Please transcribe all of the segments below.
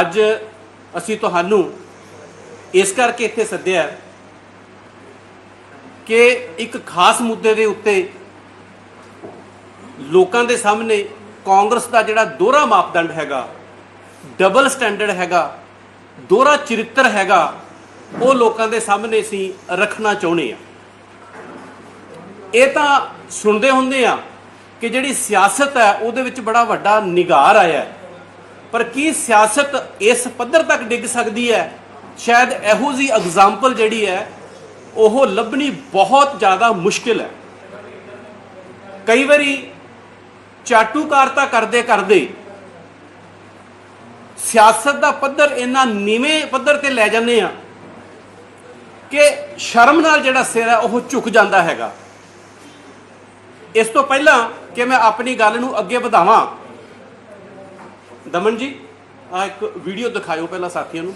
ਅੱਜ ਅਸੀਂ ਤੁਹਾਨੂੰ ਇਸ ਕਰਕੇ ਇੱਥੇ ਸੱਦਿਆ ਕਿ ਇੱਕ ਖਾਸ ਮੁੱਦੇ ਦੇ ਉੱਤੇ ਲੋਕਾਂ ਦੇ ਸਾਹਮਣੇ ਕਾਂਗਰਸ ਦਾ ਜਿਹੜਾ ਦੋਹਰਾ ਮਾਪਦੰਡ ਹੈਗਾ ਡਬਲ ਸਟੈਂਡਰਡ ਹੈਗਾ, ਦੋਹਰਾ ਚਰਿੱਤਰ ਹੈਗਾ, ਉਹ ਲੋਕਾਂ ਦੇ ਸਾਹਮਣੇ ਅਸੀਂ ਰੱਖਣਾ ਚਾਹੁੰਦੇ ਆ ਇਹ ਤਾਂ ਸੁਣਦੇ ਹੁੰਦੇ ਆ ਕਿ ਜਿਹੜੀ ਸਿਆਸਤ ਹੈ, ਉਹਦੇ ਵਿੱਚ ਬੜਾ ਵੱਡਾ ਨਿਗਾਰ ਆਇਆ ਹੈ। ਪਰ ਕੀ ਸਿਆਸਤ ਇਸ ਪੱਧਰ ਤੱਕ ਡਿੱਗ ਸਕਦੀ ਹੈ? ਸ਼ਾਇਦ ਇਹੋ ਜੀ ਐਗਜ਼ਾਮਪਲ ਜਿਹੜੀ ਹੈ, ਉਹ ਲੱਭਣੀ ਬਹੁਤ ਜ਼ਿਆਦਾ ਮੁਸ਼ਕਿਲ ਹੈ। ਕਈ ਵਾਰੀ ਚਾਟੂਕਾਰਤਾ ਕਰਦੇ ਕਰਦੇ ਸਿਆਸਤ ਦਾ ਪੱਧਰ ਇੰਨਾ ਨੀਵੇਂ ਪੱਧਰ ਤੇ ਲੈ ਜਾਂਦੇ ਆ ਕਿ ਸ਼ਰਮ ਨਾਲ ਜਿਹੜਾ ਸਿਰ ਹੈ, ਉਹ ਝੁਕ ਜਾਂਦਾ ਹੈਗਾ। ਇਸ ਤੋਂ ਪਹਿਲਾਂ ਕਿ ਮੈਂ ਆਪਣੀ ਗੱਲ ਨੂੰ ਅੱਗੇ ਵਧਾਵਾਂ ਦਮਨ ਜੀ ਆ ਇੱਕ ਵੀਡੀਓ ਦਿਖਾਇਓ ਪਹਿਲਾਂ ਸਾਥੀਆਂ ਨੂੰ।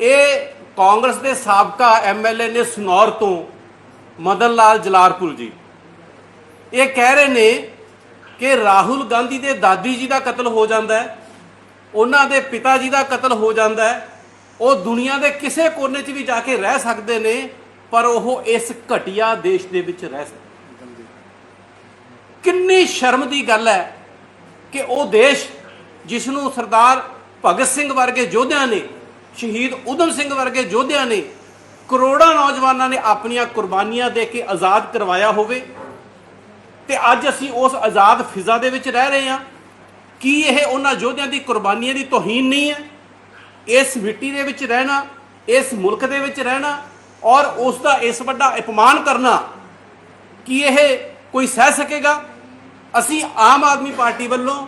ਇਹ ਕਾਂਗਰਸ ਦੇ ਸਾਬਕਾ ਐਮਐਲਏ ਨੇ ਸਨੌਰ ਤੋਂ ਮਦਨ ਲਾਲ ਜਲਾਰਪੁਰ ਜੀ। ਇਹ ਕਹਿ ਰਹੇ ਨੇ ਕਿ ਰਾਹੁਲ ਗਾਂਧੀ ਦੇ ਦਾਦੀ ਜੀ ਦਾ ਕਤਲ ਹੋ ਜਾਂਦਾ ਹੈ, ਉਹਨਾਂ ਦੇ ਪਿਤਾ ਜੀ ਦਾ ਕਤਲ ਹੋ ਜਾਂਦਾ ਹੈ, ਉਹ ਦੁਨੀਆ ਦੇ ਕਿਸੇ ਕੋਨੇ 'ਚ ਵੀ ਜਾ ਕੇ ਰਹਿ ਸਕਦੇ ਨੇ, ਪਰ ਉਹ ਇਸ ਘਟੀਆ ਦੇਸ਼ ਦੇ ਵਿੱਚ ਰਹਿ ਸਕਦੇ ਕਿੰਨੀ ਸ਼ਰਮ ਦੀ ਗੱਲ ਹੈ ਕਿ ਉਹ ਦੇਸ਼ ਜਿਸ ਨੂੰ ਸਰਦਾਰ ਭਗਤ ਸਿੰਘ ਵਰਗੇ ਯੋਧਿਆਂ ਨੇ ਸ਼ਹੀਦ ਉਦਮ ਸਿੰਘ ਵਰਗੇ ਯੋਧਿਆਂ ਨੇ ਕਰੋੜਾਂ ਨੌਜਵਾਨਾਂ ਨੇ ਆਪਣੀਆਂ ਕੁਰਬਾਨੀਆਂ ਦੇ ਕੇ ਆਜ਼ਾਦ ਕਰਵਾਇਆ ਹੋਵੇ ਤੇ ਅੱਜ ਅਸੀਂ ਉਸ ਆਜ਼ਾਦ ਫਿਜ਼ਾ ਦੇ ਵਿੱਚ ਰਹਿ ਰਹੇ ਹਾਂ। ਕੀ ਇਹ ਉਹਨਾਂ ਯੋਧਿਆਂ ਦੀ ਕੁਰਬਾਨੀਆਂ ਦੀ ਤੋਹੀਨ ਨਹੀਂ ਹੈ? ਇਸ ਮਿੱਟੀ ਦੇ ਵਿੱਚ ਰਹਿਣਾ, ਇਸ ਮੁਲਕ ਦੇ ਵਿੱਚ ਰਹਿਣਾ ਔਰ ਉਸ ਦਾ ਇਸ ਵੱਡਾ ਅਪਮਾਨ ਕਰਨਾ ਕੀ ਇਹ ਕੋਈ ਸਹਿ ਸਕੇਗਾ? ਅਸੀਂ ਆਮ ਆਦਮੀ ਪਾਰਟੀ ਵੱਲੋਂ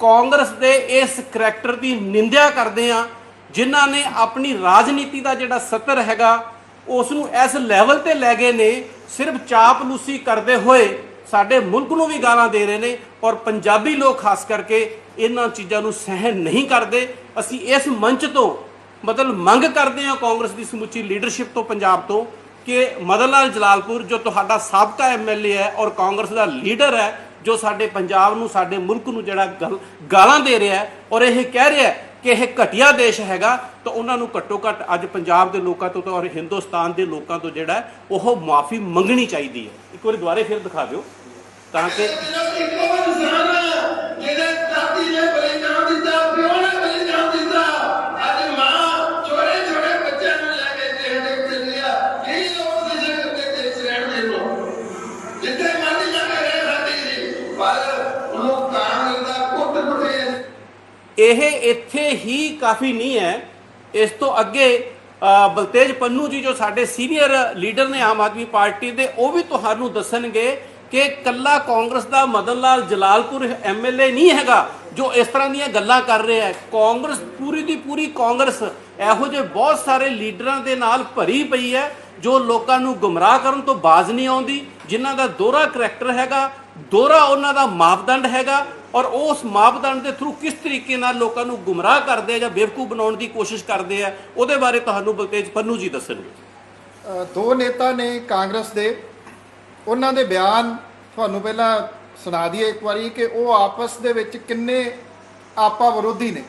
ਕਾਂਗਰਸ ਦੇ ਇਸ ਕਰੈਕਟਰ ਦੀ ਨਿੰਦਿਆ ਕਰਦੇ ਹਾਂ ਜਿਨ੍ਹਾਂ ਨੇ ਆਪਣੀ ਰਾਜਨੀਤੀ ਦਾ ਜਿਹੜਾ ਸਤਰ ਹੈਗਾ, ਉਸ ਨੂੰ ਇਸ ਲੈਵਲ ਤੇ ਲੈ ਗਏ ਨੇ, ਸਿਰਫ ਚਾਪਲੂਸੀ ਕਰਦੇ ਹੋਏ ਸਾਡੇ ਮੁਲਕ ਨੂੰ ਵੀ ਗਾਲਾਂ ਦੇ ਰਹੇ ਨੇ ਔਰ ਪੰਜਾਬੀ ਲੋਕ ਖਾਸ ਕਰਕੇ ਇਹਨਾਂ ਚੀਜ਼ਾਂ ਨੂੰ ਸਹਿਣ ਨਹੀਂ ਕਰਦੇ। ਅਸੀਂ ਇਸ ਮੰਚ ਤੋਂ ਮਤਲਬ ਮੰਗ ਕਰਦੇ ਹਾਂ ਕਾਂਗਰਸ ਦੀ ਸਮੁੱਚੀ ਲੀਡਰਸ਼ਿਪ ਤੋਂ ਪੰਜਾਬ ਤੋਂ ਕਿ ਮਦਨ ਲਾਲ ਜਲਾਲਪੁਰ, ਜੋ ਤੁਹਾਡਾ ਸਾਬਕਾ ਐਮਐਲਏ ਹੈ ਔਰ ਕਾਂਗਰਸ ਦਾ ਲੀਡਰ ਹੈ, ਜੋ ਸਾਡੇ ਪੰਜਾਬ ਨੂੰ, ਸਾਡੇ ਮੁਲਕ ਨੂੰ ਜਿਹੜਾ ਗਲ- ਗਾਲਾਂ ਦੇ ਰਿਹਾ ਹੈ ਔਰ ਇਹ ਕਹਿ ਰਿਹਾ ਹੈ ਕਿ ਇਹ ਘਟੀਆ ਦੇਸ਼ ਹੈਗਾ, ਤਾਂ ਉਹਨਾਂ ਨੂੰ ਘੱਟੋ ਘੱਟ ਅੱਜ ਪੰਜਾਬ ਦੇ ਲੋਕਾਂ ਤੋਂ ਤਾਂ ਔਰ ਹਿੰਦੁਸਤਾਨ ਦੇ ਲੋਕਾਂ ਤੋਂ ਜਿਹੜਾ ਉਹ ਮਾਫੀ ਮੰਗਣੀ ਚਾਹੀਦੀ ਹੈ। ਇੱਕ ਵਾਰੀ ਦੁਬਾਰੇ ਫਿਰ ਦਿਖਾ ਦਿਓ, ਤਾਂ ਕਿ ਇਹ ਇੱਥੇ ਹੀ ਕਾਫੀ ਨਹੀਂ ਹੈ। ਇਸ ਤੋਂ ਅੱਗੇ ਬਲਤੇਜ ਪੰਨੂ ਜੀ ਜੋ ਸਾਡੇ ਸੀਨੀਅਰ ਲੀਡਰ ਨੇ ਆਮ ਆਦਮੀ ਪਾਰਟੀ ਦੇ, ਉਹ ਵੀ ਤੁਹਾਨੂੰ ਦੱਸਣਗੇ ਕਿ ਕੱਲਾ ਕਾਂਗਰਸ ਦਾ ਮਦਨ ਲਾਲ ਜਲਾਲਪੁਰ ਐਮਐਲਏ ਨਹੀਂ ਹੈਗਾ, ਜੋ ਇਸ ਤਰ੍ਹਾਂ ਦੀਆਂ ਗੱਲਾਂ ਕਰ ਰਿਹਾ ਹੈ। ਕਾਂਗਰਸ ਪੂਰੀ ਦੀ ਪੂਰੀ ਕਾਂਗਰਸ ਇਹੋ ਜਿਹੇ ਬਹੁਤ ਸਾਰੇ ਲੀਡਰਾਂ ਦੇ ਨਾਲ ਭਰੀ ਪਈ ਹੈ, ਜੋ ਲੋਕਾਂ ਨੂੰ ਗੁੰਮਰਾਹ ਕਰਨ ਤੋਂ ਬਾਜ਼ ਨਹੀਂ ਆਉਂਦੀ, ਜਿਨ੍ਹਾਂ ਦਾ ਦੋਹਰਾ ਕਰੈਕਟਰ ਹੈਗਾ ਦੋਹਰਾ ਉਹਨਾਂ ਦਾ ਮਾਪਦੰਡ ਹੈਗਾ ਔਰ ਉਸ ਮਾਪਦੰਡ ਦੇ ਥਰੂ ਕਿਸ ਤਰੀਕੇ ਨਾਲ ਲੋਕਾਂ ਨੂੰ ਗੁੰਮਰਾਹ ਕਰਦੇ ਆ ਜਾਂ ਬੇਵਕੂਫ ਬਣਾਉਣ ਦੀ ਕੋਸ਼ਿਸ਼ ਕਰਦੇ ਆ, ਉਹਦੇ ਬਾਰੇ ਤੁਹਾਨੂੰ ਬਲਤੇਜ ਪੰਨੂ ਜੀ ਦੱਸਣਗੇ। ਦੋ ਨੇਤਾ ਨੇ ਕਾਂਗਰਸ ਦੇ। ਉਹਨਾਂ ਦੇ ਬਿਆਨ ਤੁਹਾਨੂੰ ਪਹਿਲਾਂ ਸੁਣਾ ਦਈਏ ਇੱਕ ਵਾਰੀ ਕਿ ਉਹ ਆਪਸ ਦੇ ਵਿੱਚ ਕਿੰਨੇ ਆਪਾ ਵਿਰੋਧੀ ਨੇ।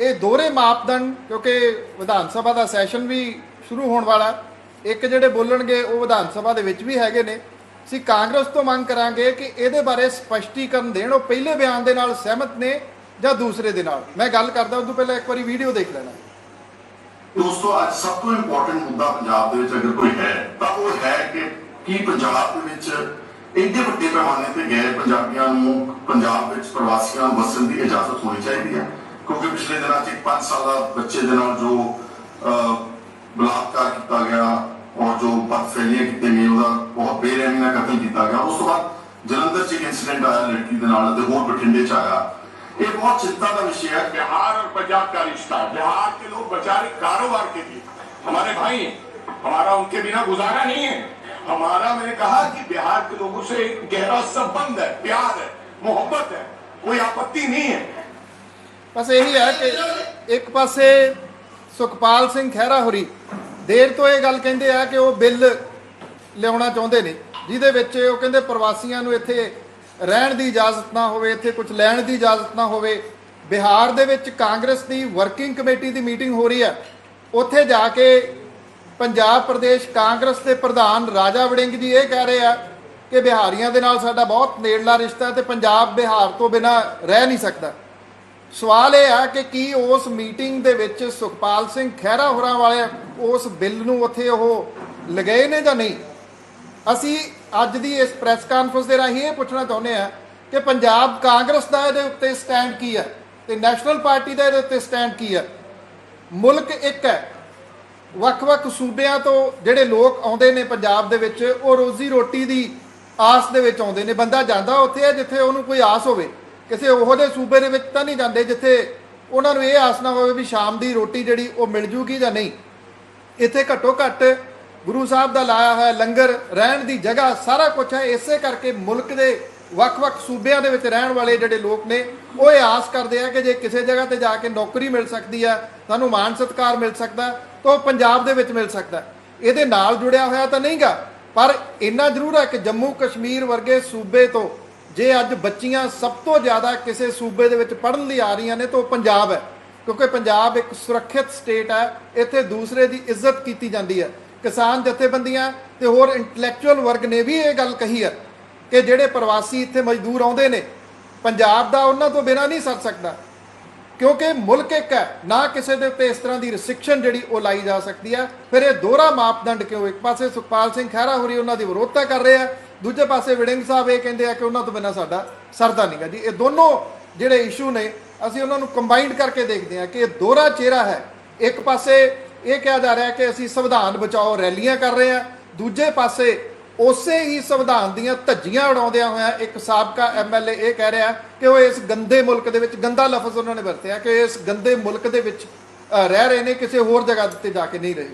ਇਹ ਦੋਹਰੇ ਮਾਪਦੰਡ, ਕਿਉਂਕਿ ਵਿਧਾਨ ਸਭਾ ਦਾ ਸੈਸ਼ਨ ਵੀ ਸ਼ੁਰੂ ਹੋਣ ਵਾਲਾ, ਇੱਕ ਜਿਹੜੇ ਬੋਲਣਗੇ ਉਹ ਵਿਧਾਨ ਸਭਾ ਦੇ ਵਿੱਚ ਵੀ ਹੈਗੇ ਨੇ। ਅਸੀਂ ਕਾਂਗਰਸ ਤੋਂ ਮੰਗ ਕਰਾਂਗੇ ਕਿ ਇਹਦੇ ਬਾਰੇ ਸਪਸ਼ਟੀਕਰਨ ਦੇਣ, ਉਹ ਪਹਿਲੇ ਬਿਆਨ ਦੇ ਨਾਲ ਸਹਿਮਤ ਨੇ ਜਾਂ ਦੂਸਰੇ ਦੇ ਨਾਲ। ਮੈਂ ਗੱਲ ਕਰਦਾ ਉਸ ਤੋਂ ਪਹਿਲਾਂ ਇੱਕ ਵਾਰੀ ਵੀਡੀਓ ਦੇਖ ਲੈਣਾ। ਦੋਸਤੋ, ਅੱਜ ਸਭ ਤੋਂ ਇੰਪੋਰਟੈਂਟ ਮੁੱਦਾ ਪੰਜਾਬ ਦੇ ਵਿੱਚ ਅਗਰ ਕੋਈ ਹੈ, ਤਾਂ ਉਹ ਹੈ ਕਿ ਕੀ ਪੰਜਾਬ ਦੇ ਵਿੱਚ ਇੰਨੇ ਵੱਡੇ ਪੈਮਾਨੇ ਤੇ ਗਏ ਪੰਜਾਬੀਆਂ ਨੂੰ ਪੰਜਾਬ ਵਿੱਚ ਪ੍ਰਵਾਸੀਆਂ ਨੂੰ ਵਸਣ ਦੀ ਇਜਾਜ਼ਤ ਹੋਣੀ ਚਾਹੀਦੀ ਹੈ। ਕਿਉਂਕਿ ਪਿਛਲੇ ਦਿਨਾਂ 'ਚ ਇੱਕ 5 ਸਾਲਾ ਬੱਚੇ ਦੇ ਨਾਲ ਜੋ ਬਲਾਤਕਾਰ ਕੀਤਾ ਗਿਆ ਔਰ ਜੋ ਬਦਫੈਲੀਆਂ ਕੀਤੇ ਗਏ ਉਹਦਾ ਬਹੁਤ ਬੇਰਹਿਮੀ ਨਾਲ ਕਤਲ ਕੀਤਾ ਗਿਆ ਉਸ ਤੋਂ ਬਾਅਦ ਜਲੰਧਰ 'ਚ ਇੱਕ ਇਨਸੀਡੈਂਟ ਆਇਆ ਲੜਕੀ ਦੇ ਨਾਲ ਤੇ ਹੋਰ ਬਠਿੰਡੇ 'ਚ ਆਇਆ ਇਹ ਬਹੁਤ ਚਿੰਤਾ ਦਾ ਵਿਸ਼ੇ ਹੈ बिहार और पंजाब का रिश्ता है बिहार के लोग बेचारे कारोबार के लिए हमारे भाई हैं हमारा उनके बिना गुजारा नहीं है हमारा मैंने कहा कि बिहार के लोगों से एक गहरा संबंध है प्यार है मोहब्बत है कोई आपत्ति नहीं है ਬਸ ਇਹੀ ਹੈ ਕਿ ਇੱਕ ਪਾਸੇ ਸੁਖਪਾਲ ਸਿੰਘ ਖਹਿਰਾ ਹੋਰੀ ਦੇਰ ਤੋਂ ਇਹ ਗੱਲ ਕਹਿੰਦੇ ਆ ਕਿ ਉਹ ਬਿੱਲ ਲਿਆਉਣਾ ਚਾਹੁੰਦੇ ਨੇ, ਜਿਹਦੇ ਵਿੱਚ ਉਹ ਕਹਿੰਦੇ ਪ੍ਰਵਾਸੀਆਂ ਨੂੰ ਇੱਥੇ ਰਹਿਣ ਦੀ ਇਜਾਜ਼ਤ ਨਾ ਹੋਵੇ, ਇੱਥੇ ਕੁਝ ਲੈਣ ਦੀ ਇਜਾਜ਼ਤ ਨਾ ਹੋਵੇ। ਬਿਹਾਰ ਦੇ ਵਿੱਚ ਕਾਂਗਰਸ ਦੀ ਵਰਕਿੰਗ ਕਮੇਟੀ ਦੀ ਮੀਟਿੰਗ ਹੋ ਰਹੀ ਹੈ। ਉੱਥੇ ਜਾ ਕੇ ਪੰਜਾਬ ਪ੍ਰਦੇਸ਼ ਕਾਂਗਰਸ ਦੇ ਪ੍ਰਧਾਨ ਰਾਜਾ ਵੜਿੰਗ ਜੀ ਇਹ ਕਹਿ ਰਹੇ ਆ ਕਿ ਬਿਹਾਰੀਆਂ ਦੇ ਨਾਲ ਸਾਡਾ ਬਹੁਤ ਨੇੜਲਾ ਰਿਸ਼ਤਾ ਹੈ ਤੇ ਪੰਜਾਬ ਬਿਹਾਰ ਤੋਂ ਬਿਨਾ ਰਹਿ ਨਹੀਂ ਸਕਦਾ। ਸਵਾਲ ਇਹ ਆ ਕਿ ਕੀ ਉਸ ਮੀਟਿੰਗ ਦੇ ਵਿੱਚ ਸੁਖਪਾਲ ਸਿੰਘ ਖਹਿਰਾ ਹੋਰਾਂ ਵਾਲੇ ਉਸ ਬਿੱਲ ਨੂੰ ਉੱਥੇ ਉਹ ਲਗਾਏ ਨੇ ਜਾਂ ਨਹੀਂ? ਅਸੀਂ ਅੱਜ ਦੀ ਇਸ ਪ੍ਰੈਸ ਕਾਨਫਰੰਸ ਦੇ ਰਾਹੀਂ ਇਹ ਪੁੱਛਣਾ ਚਾਹੁੰਦੇ ਆ ਕਿ ਪੰਜਾਬ ਕਾਂਗਰਸ ਦਾ ਇਹਦੇ ਉੱਤੇ ਸਟੈਂਡ ਕੀ ਹੈ ਤੇ ਨੈਸ਼ਨਲ ਪਾਰਟੀ ਦਾ ਇਹਦੇ ਉੱਤੇ ਸਟੈਂਡ ਕੀ ਹੈ? ਮੁਲਕ ਇੱਕ ਹੈ। ਵੱਖ-ਵੱਖ ਸੂਬਿਆਂ ਤੋਂ ਜਿਹੜੇ ਲੋਕ ਆਉਂਦੇ ਨੇ ਪੰਜਾਬ ਦੇ ਵਿੱਚ, ਉਹ ਰੋਜ਼ੀ ਰੋਟੀ ਦੀ ਆਸ ਦੇ ਵਿੱਚ ਆਉਂਦੇ ਨੇ। ਬੰਦਾ ਜਾਂਦਾ ਉੱਥੇ ਹੈ ਜਿੱਥੇ ਉਹਨੂੰ ਕੋਈ ਆਸ ਹੋਵੇ। ਕਿਸੇ ਉਹੋ ਜਿਹੇ ਸੂਬੇ ਦੇ ਵਿੱਚ ਤਾਂ ਨਹੀਂ ਜਾਂਦੇ ਜਿੱਥੇ ਉਹਨਾਂ ਨੂੰ ਇਹ ਆਸ ਨਾ ਹੋਵੇ ਵੀ ਸ਼ਾਮ ਦੀ ਰੋਟੀ ਜਿਹੜੀ ਉਹ ਮਿਲ ਜੂਗੀ ਜਾਂ ਨਹੀਂ। ਇੱਥੇ ਘੱਟੋ ਘੱਟ ਗੁਰੂ ਸਾਹਿਬ ਦਾ ਲਾਇਆ ਹੋਇਆ ਲੰਗਰ, ਰਹਿਣ ਦੀ ਜਗ੍ਹਾ ਸਾਰਾ ਕੁਝ ਹੈ। ਇਸੇ ਕਰਕੇ ਮੁਲਕ ਦੇ ਵੱਖ-ਵੱਖ ਸੂਬਿਆਂ ਦੇ ਵਿੱਚ ਰਹਿਣ ਵਾਲੇ ਜਿਹੜੇ ਲੋਕ ਨੇ, ਉਹ ਇਹ ਆਸ ਕਰਦੇ ਆ ਕਿ ਜੇ ਕਿਸੇ ਜਗ੍ਹਾ ਤੇ ਜਾ ਕੇ ਨੌਕਰੀ ਮਿਲ ਸਕਦੀ ਆ, ਸਾਨੂੰ ਮਾਣ ਸਤਿਕਾਰ ਮਿਲ ਸਕਦਾ ਤਾਂ ਉਹ ਪੰਜਾਬ ਦੇ ਵਿੱਚ ਮਿਲ ਸਕਦਾ। ਇਹਦੇ ਨਾਲ ਜੁੜਿਆ ਹੋਇਆ ਤਾਂ ਨਹੀਂਗਾ, ਪਰ ਇੰਨਾ ਜ਼ਰੂਰ ਹੈ ਕਿ ਜੰਮੂ ਕਸ਼ਮੀਰ ਵਰਗੇ ਸੂਬੇ ਤੋਂ ਜੇ ਅੱਜ ਬੱਚੀਆਂ ਸਭ ਤੋਂ ਜ਼ਿਆਦਾ ਕਿਸੇ ਸੂਬੇ ਦੇ ਵਿੱਚ ਪੜ੍ਹਨ ਲਈ ਆ ਰਹੀਆਂ ਨੇ ਤਾਂ ਉਹ ਪੰਜਾਬ ਹੈ। ਕਿਉਂਕਿ ਪੰਜਾਬ ਇੱਕ ਸੁਰੱਖਿਅਤ ਸਟੇਟ ਹੈ, ਇੱਥੇ ਦੂਸਰੇ ਦੀ ਇੱਜ਼ਤ ਕੀਤੀ ਜਾਂਦੀ ਹੈ। ਕਿਸਾਨ ਜਥੇਬੰਦੀਆਂ ਤੇ ਹੋਰ ਇੰਟੈਲੈਕਚੁਅਲ ਵਰਗ ਨੇ ਵੀ ਇਹ ਗੱਲ ਕਹੀ ਹੈ ਕਿ ਜਿਹੜੇ ਪ੍ਰਵਾਸੀ ਇੱਥੇ ਮਜ਼ਦੂਰ ਆਉਂਦੇ ਨੇ, ਪੰਜਾਬ ਦਾ ਉਹਨਾਂ ਤੋਂ ਬਿਨਾਂ ਨਹੀਂ ਸਰ ਸਕਦਾ। ਕਿਉਂਕਿ ਮੁਲਕ ਇੱਕ ਹੈ, ਨਾ ਕਿਸੇ ਦੇ ਉੱਤੇ ਇਸ ਤਰ੍ਹਾਂ ਦੀ ਰਿਸਟ੍ਰਿਕਸ਼ਨ ਜਿਹੜੀ ਉਹ ਲਾਈ ਜਾ ਸਕਦੀ ਹੈ। ਫਿਰ ਇਹ ਦੋਹਰਾ ਮਾਪਦੰਡ ਕਿਉਂ ਇੱਕ ਪਾਸੇ ਸੁਖਪਾਲ ਸਿੰਘ ਖਹਿਰਾ ਹੋਰੀ ਉਹਨਾਂ ਦੀ ਵਿਰੋਧਤਾ ਕਰ ਰਿਹਾ ਆ ਦੂਜੇ ਪਾਸੇ ਵਿੜਿੰਗ ਸਾਹਿਬ ਇਹ ਕਹਿੰਦੇ ਆ ਕਿ ਉਹਨਾਂ ਤੋਂ ਬਿਨਾਂ ਸਾਡਾ ਸਰਦਾ ਨਹੀਂਗਾ ਜੀ। ਇਹ ਦੋਨੋਂ ਜਿਹੜੇ ਇਸ਼ੂ ਨੇ, ਅਸੀਂ ਉਹਨਾਂ ਨੂੰ ਕੰਬਾਈਨਡ ਕਰਕੇ ਦੇਖਦੇ ਹਾਂ ਕਿ ਇਹ ਦੋਹਰਾ ਚਿਹਰਾ ਹੈ। ਇੱਕ ਪਾਸੇ ਇਹ ਕਿਹਾ ਜਾ ਰਿਹਾ ਕਿ ਅਸੀਂ ਸੰਵਿਧਾਨ ਬਚਾਓ ਰੈਲੀਆਂ ਕਰ ਰਹੇ ਹਾਂ। ਦੂਜੇ ਪਾਸੇ ਉਸੇ ਹੀ ਸੰਵਿਧਾਨ ਦੀਆਂ ਧੱਜੀਆਂ ਉਡਾਉਂਦਿਆਂ ਹੋਇਆ ਇੱਕ ਸਾਬਕਾ ਐਮਐਲਏ ਇਹ ਕਹਿ ਰਿਹਾ ਕਿ ਉਹ ਇਸ ਗੰਦੇ ਮੁਲਕ ਦੇ ਵਿੱਚ, ਗੰਦਾ ਲਫ਼ਜ਼ ਉਹਨਾਂ ਨੇ ਵਰਤਿਆ ਕਿ ਇਸ ਗੰਦੇ ਮੁਲਕ ਦੇ ਵਿੱਚ ਰਹਿ ਰਹੇ ਨੇ, ਕਿਸੇ ਹੋਰ ਜਗ੍ਹਾ ਤੇ ਜਾ ਕੇ ਨਹੀਂ ਰਹੇ।